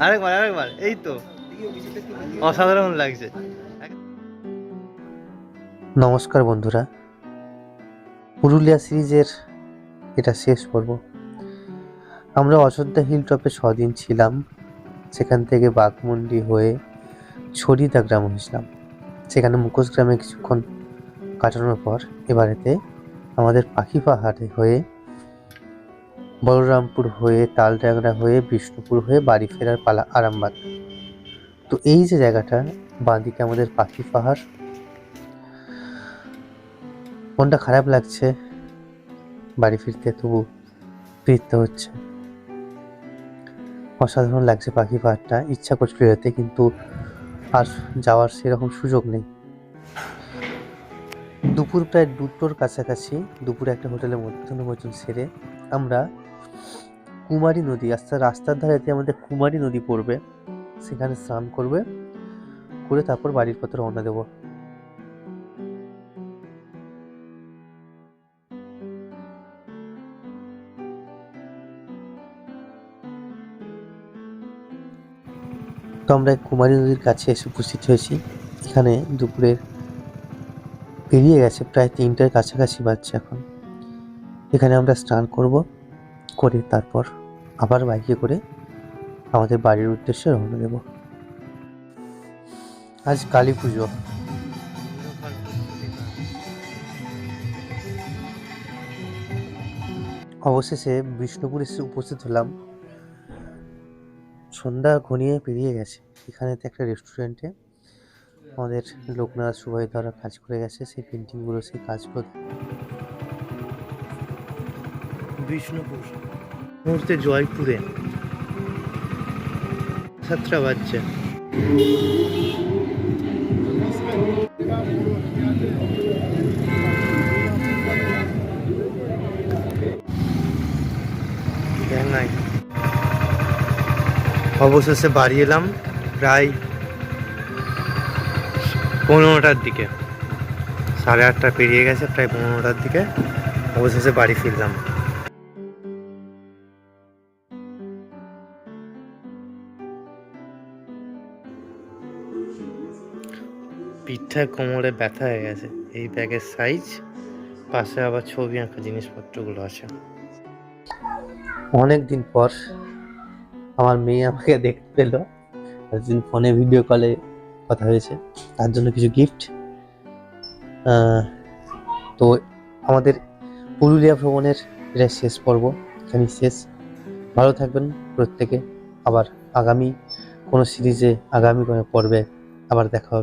আরেকবার আরেকবার, এই তো। অসাধারণ লাগছে। নমস্কার বন্ধুরা। পুরুলিয়া সিরিজের এটা শেষ পর্ব। আমরা অযোধ্যা হিল টপে ছদিন ছিলাম, সেখান থেকে বাঘমুন্ডি হয়ে ছড়িদা গ্রাম হয়েছিলাম সেখানে মুখোশ গ্রামে কিছুক্ষণ কাটানোর পর এবারেতে আমাদের পাখি পাহাড়ে হয়ে বলরামপুর হয়ে, তালডাংরা হয়ে, বিষ্ণুপুর হয়ে বাড়ি ফেরার পালা আরামবাগ। তো এই যে জায়গাটা, বাঁদিকে আমাদের পাখি পাহাড়। মনটা খারাপ লাগছে, বাড়ি ফিরতে তবু ফিরতে হচ্ছে। অসাধারণ লাগছে পাখি পাহাড়টা, ইচ্ছা করছিল যেতে, কিন্তু আর যাওয়ার সেরকম সুযোগ নেই। দুপুর প্রায় দুটোর কাছাকাছি, দুপুরে একটা হোটেলে মধ্যাহ্ন ভোজন সেরে আমরা কুমারী নদী রাস্তা রাস্তার ধারেতে আমাদের কুমারী নদী পড়বে, সেখানে স্নান করবে, করে তারপর বাড়ির পথে রওনা দেবো। তো আমরা কুমারী নদীর কাছে এসে উপস্থিত হয়েছি। এখানে দুপুরের পেরিয়ে গেছে, প্রায় তিনটার কাছাকাছি বাজছে এখন। এখানে আমরা স্নান করব। করে তারপর আবার বাইকে করে আমাদের বাড়ির উদ্দেশ্যে রওনা দেব। আজ কালী পুজো। অবশেষে বিষ্ণুপুর এসে উপস্থিত হলাম। সন্ধ্যা ঘনিয়ে পেরিয়ে গেছে। এখানেতে একটা রেস্টুরেন্টে আমাদের লোকনাথ সুবাইদারা কাজ করে গেছে। সেই পেন্টিংগুলো সেই কাজগুলো বিষ্ণুপুর। মুহূর্তে জয়পুরে। সাতটা বাজছে। অবশেষে বাড়ি এলাম প্রায় পনেরোটার দিকে। সাড়ে আটটা পেরিয়ে গেছে, প্রায় পনেরোটার দিকে। অবশেষে বাড়ি ফিরলাম। পিঠা কোমরে ব্যথা হয়ে গেছে। এই ব্যাগের সাইজ পাশে আবার ছবি আঁকা জিনিসপত্রগুলো আছে। অনেক দিন পর আমার মেয়ে আমাকে দেখতে পেল। একদিন ফোনে ভিডিও কলে কথা হয়েছে। তার জন্য কিছু গিফট তো আমাদের পুরুলিয়া ভ্রমণের এটা শেষ পর্ব। এখানেই শেষ। ভালো থাকবেন প্রত্যেকে। আবার আগামী কোনো সিরিজে আগামী কোনো পর্বে আবার দেখা হবে।